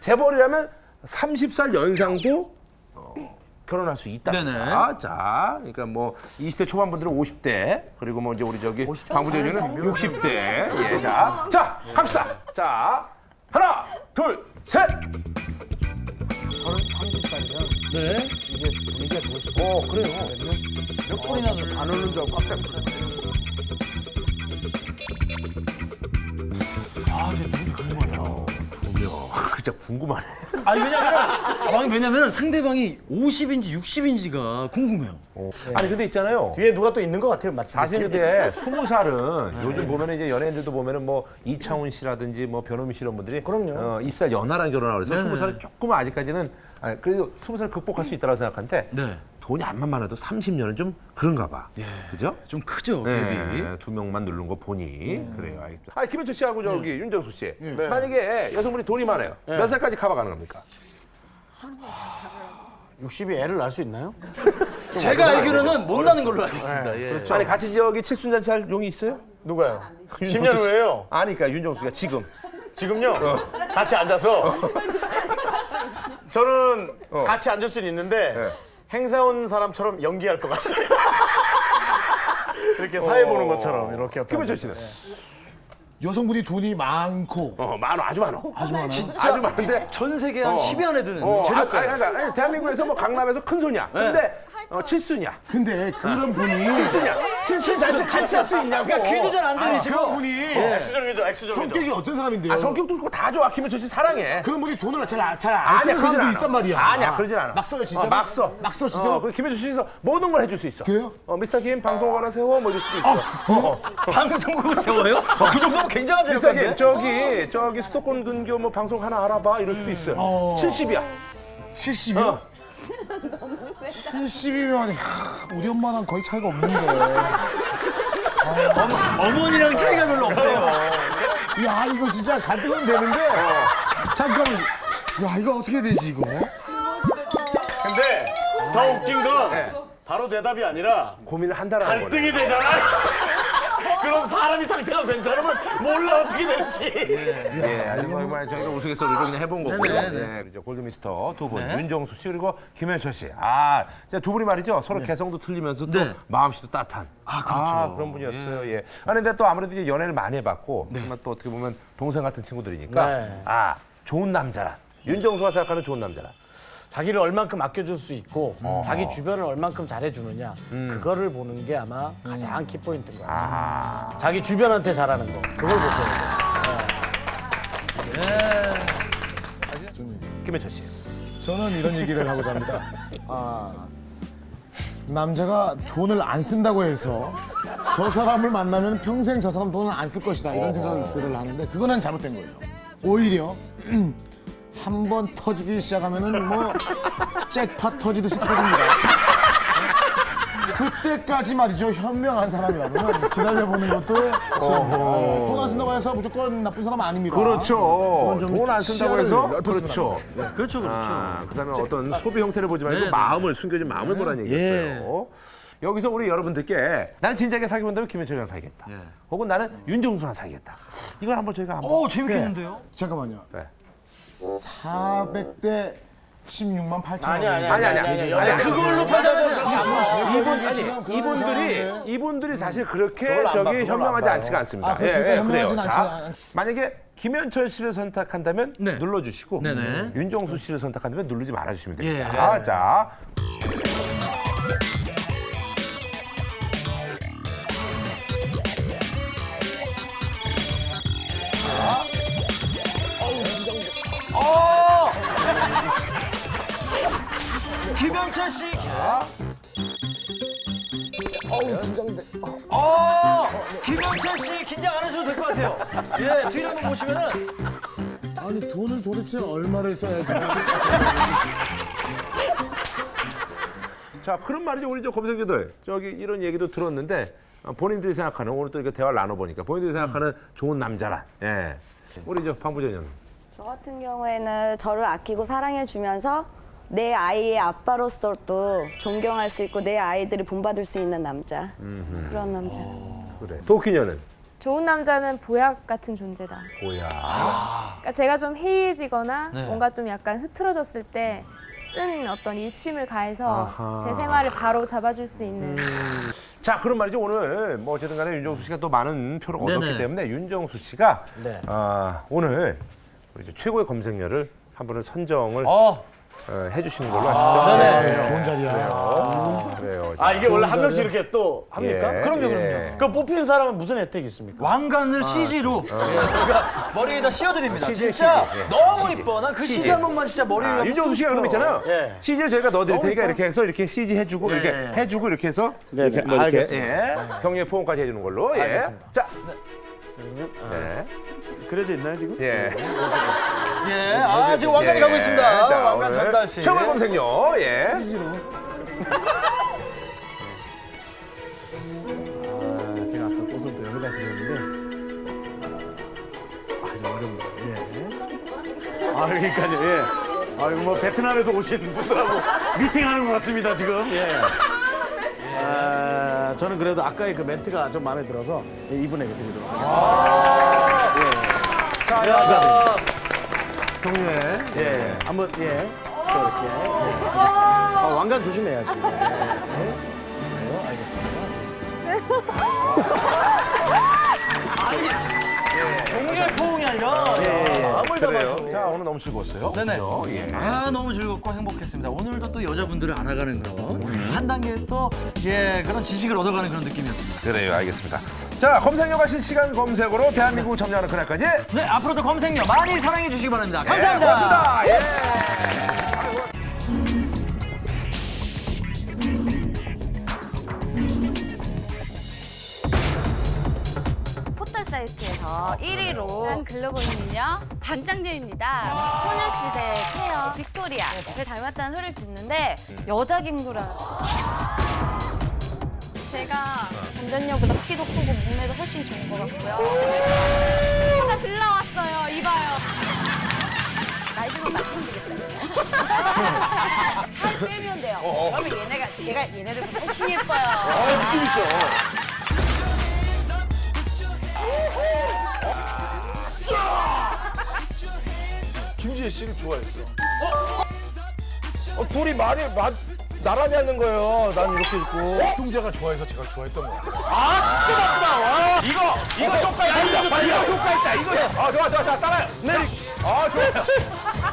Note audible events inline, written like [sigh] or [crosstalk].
재벌이라면 30살 연상도 어, 결혼할 수 있다. 네네. 자, 그러니까 뭐 20대 초반 분들은 50대, 그리고 뭐 이제 우리 저기 방부제주는 60대. 예, 자, 자, 갑시다. 자, 하나, 둘, 셋. 저는 30살이면 네. 이게 분위기가 수가 어, 그래요. 몇 번이나 안 오는 줄 알고 깜짝 놀랐네. 아, 이제 눈이 궁금해요. 진짜 궁금하네. 아니 왜냐면 아, 왜냐면 상대방이 50인지 60인지가 궁금해요. 아니 근데 있잖아요. 뒤에 누가 또 있는 것 같아요, 마치. 사실 느낌이. 근데 스무 살은 요즘 보면은 이제 연예인들도 보면은 뭐 이창훈 씨라든지 뭐 변호미 씨 이런 분들이 그럼요. 어, 입사 연하랑 결혼하고 그래서 네네. 스무 살은 조금 아직까지는 아, 그래도 스무 살 극복할 수 있다고 생각하는데 네. 돈이 안만 많아도 30년은 좀 그런가 봐. 예. 그죠? 좀 크죠 갭이. 네, 두 명만 누른 거 보니 그래요. 알겠습니다. 아 김현철 씨하고 저기 윤정수 씨 만약에 여성분이 돈이 많아요. 몇 살까지 커버 가능합니까? 60이 애를 낳을 수 있나요? [laughs] 제가 알기로는 못 나는 걸로 알겠습니다. 예. 그렇죠. 아니 같이 저기 칠순잔치 할 용이 있어요? 누가요? 10년 후에요. 아니 그러니까 윤정수 씨가 지금 [laughs] 지금요? 같이 앉아서. [laughs] 저는 어. 같이 앉을 수는 있는데 네. 행사 온 사람처럼 연기할 것 같습니다. [laughs] 이렇게 사회 보는 것처럼 이렇게 김현철 씨는? 여성분이 돈이 많고. 어 많어 아주 많어 아주 많아요. 아주 많은데? 전 세계 한 어. 10위 안에 드는 어, 아니, 재력가. 아니, 그러니까 아니, 대한민국에서 뭐 강남에서 큰 손이야. 근데 어, 칠순이야. 근데 그런 분이 칠순이야. 칠순 잔치 같이 할 수 있냐고. 그러니까 귀도 잘안 그런 들리시고. 분이 액수정이죠, 액수정이죠. 성격이 어떤 사람인데요? 아, 성격도 좋고 다 좋아. 김현철 씨 사랑해. 그런 분이 돈을 잘잘안 아니야, 쓰는 그러진 사람도 않아. 있단 말이야. 아니야, 그러진 않아. 막 써요 진짜. 어, 막 써. 막 써, 진짜. 어, 그 김현철 씨에서 모든 걸 해줄 수 있어. 그래요? 어, 미스터 김 방송 하나 세워 뭐 이럴 수도 있어. 어, 어. 방송국을 세워요? 어, 그 정도면 굉장한 미스터 김 재력가인데. 저기 저기 수도권 근교 뭐 방송 하나 알아봐 이럴 수도 있어요. 어. 70이야. 70이요? [laughs] 어. 70이면 우리 엄마랑 거의 차이가 없는데. 어머니랑 차이가 별로 없대요. 야 이거 진짜 가뜩은 되는데. 잠깐만. 야 이거 어떻게 되지 이거? 근데 더 웃긴 건 바로 대답이 아니라 고민을 한다라는 거네. 갈등이 되잖아. 그럼 사람이 상태가 괜찮으면 몰라 어떻게 될지. 예, 아주 뭐, 뭐 저희가 우스갯소리로 그냥 해본 거고요. 네네. 예, 그죠. 골드미스터 두 분, 네. 윤정수 씨 그리고 김현철 씨. 아, 진짜 두 분이 말이죠. 서로 개성도 틀리면서 또 네. 마음씨도 따뜻한. 아, 그렇죠. 그런 분이었어요. 예. 아, 근데 또 아무래도 이제 연애를 많이 해봤고, 정말 또 어떻게 보면 동생 같은 친구들이니까, 네. 아, 좋은 남자라. 윤정수가 생각하는 좋은 남자라. 자기를 얼만큼 아껴줄 수 있고 자기 주변을 얼만큼 잘해주느냐 그거를 보는 게 아마 가장 키포인트인 것 같아요. 아, 자기 주변한테 잘하는 거 그걸 보셔야 돼요. 김현철 씨. 저는 이런 얘기를 하고자 합니다. 아, 남자가 돈을 안 쓴다고 해서 저 사람을 만나면 평생 저 사람 돈을 안 쓸 것이다 이런 생각들을 하는데 그거는 잘못된 거예요. 오히려 한 번 터지기 시작하면은 뭐 잭팟 터지듯이 터집니다. 그때까지 말이죠 현명한 사람이라면 기다려보는 것도 돈안 쓴다고 해서 무조건 나쁜 사람 아닙니다. 그렇죠. 그건 좀 돈 안 쓴다고 시야를 해서 넓혔으면 그렇죠. 그렇죠, 그렇죠. 아, 그다음에 어떤 소비 형태를 보지 말고 네, 네. 마음을 숨겨진 마음을 보라는 예. 얘기였어요. 여기서 우리 여러분들께 나는 진작에 사귀본다면 김현철이랑 사귀겠다. 예. 혹은 나는 윤정수랑 사귀겠다. 이걸 한번 저희가 한번. 오, 재밌겠는데요? 잠깐만요. 네. 400대 16만 8천 원. 아니 아니 아니 아니 아니. 아니, 그걸로 판단하세요. 이분 아니 이분들이. 이분들이 사실 그렇게 저기 현명하지. 않지가 않습니다. 아, 그렇습니까? 현명하진 그래요. 않지 자, 않- 만약에 김현철 씨를 선택한다면 네. 눌러주시고 네네. 윤정수 씨를 선택한다면 누르지 말아주시면 예. 됩니다. 자, 김현철 씨. 어우, 긴장돼. 어! 김현철 씨 긴장 안 하셔도 될 것 같아요. 예, 뒤로 한번 보시면은 아니, 돈을 도대체 얼마를 써야지. [laughs] 자 그런 말이죠 우리 저 검색자들 저기 이런 얘기도 들었는데 어, 본인들이 생각하는 오늘 또 이렇게 대화를 나눠보니까 본인들이 생각하는 좋은 남자란 예 우리 저 방부전 형 저 같은 경우에는 저를 아끼고 사랑해주면서 내 아이의 아빠로서 또 존경할 수 있고 내 아이들이 본받을 수 있는 남자 그런 남자 그래 도끼녀는 좋은 남자는 보약 같은 존재다. 뭐야? 그러니까 제가 좀 해이해지거나 네. 뭔가 좀 약간 흐트러졌을 때 쓴 어떤 일침을 가해서 제 생활을 바로 잡아줄 수 있는 자, 그럼 말이죠. 오늘 뭐 어쨌든 간에 윤정수 씨가 또 많은 표를 얻었기 네네. 때문에 윤정수 씨가 네. 아, 오늘 우리 이제 최고의 검색녀를 한 분을 선정을 어, 어, 해주시는 걸로 하시죠. 네, 좋은 자리야. 그래요. 아 이게 원래 한 명씩. 이렇게 또 합니까? 예, 그럼요, 예. 그럼요. 그 뽑힌 사람은 무슨 혜택이 있습니까? 왕관을 CG로 저희가 머리에다 씌워드립니다. CG, 진짜 CG, 예. 너무 이뻐. 난 그 CG. 한 번만 진짜 머리를 아, 윤정수 씨가 그럼 있잖아요. 예. CG를 저희가 넣어드릴 테니까. 이렇게 해서 이렇게 CG 해주고 예, 이렇게 예. 해주고 이렇게 해서 네, 이렇게 네, 뭐 이렇게 알겠습니다. 예. 경례 포옹까지 해주는 걸로. 예. 알겠습니다. 자, 네. 그려져 있나요 지금? 예. 예, 아 지금 왕관이 예. 가고 있습니다. 자, 왕관 오늘 전달 씨. 최고의 검색녀. 예. 아, 제가 아까 꽃을 또 여기다 드렸는데 아주 어렵네요. 예. 아 그러니까요. 예. 아 이거 뭐 베트남에서 오신 분들하고 미팅하는 것 같습니다 지금. 예. 아, 저는 그래도 아까의 그 멘트가 좀 마음에 들어서 예, 이분에게 드리도록 하겠습니다. 자, 예. 축하드립니다. 경례. 예. 한번 예. 또 이렇게. 예. 어, 왕관 조심해야지. 예. 너무 즐거웠어요. 네네. 그죠? 예. 아 너무 즐겁고 행복했습니다. 오늘도 또 여자분들을 알아가는 거. 한 단계 또 예 그런 지식을 얻어가는 그런 느낌이었습니다. 그래요, 알겠습니다. 자, 검색녀가 실시간 검색으로 대한민국을 점령하는 그날까지. 네 앞으로도 검색녀 많이 사랑해 주시기 바랍니다. 예, 감사합니다. 고맙습니다. 예. 포털 사이트에서 1위로 한 글로벌은요 반장녀입니다. 소녀시대 페어 빅토리아를 닮았다는 소리를 듣는데 여자 김구라 제가 반전녀보다 키도 크고 몸매도 훨씬 좋은 것 같고요. 하나 들러왔어요. 이봐요. 나이 들면 낮추면 되겠다. [laughs] 살 빼면 돼요. 그러면 얘네가 제가 얘네들보다 훨씬 예뻐요. 느낌 있어. 김지혜 씨를 좋아했어. 어, 둘이 말이 마, 나란히 하는 거예요. 난 이렇게 있고. 뚱자가 좋아해서 제가 좋아했던 거야. 아, 진짜 나쁘다. 와. 이거, 이거 효과 있다. 이거 효과 있다. 이거. 아, 좋아, 좋아, 좋아. 따라요. 네. 아, 좋아.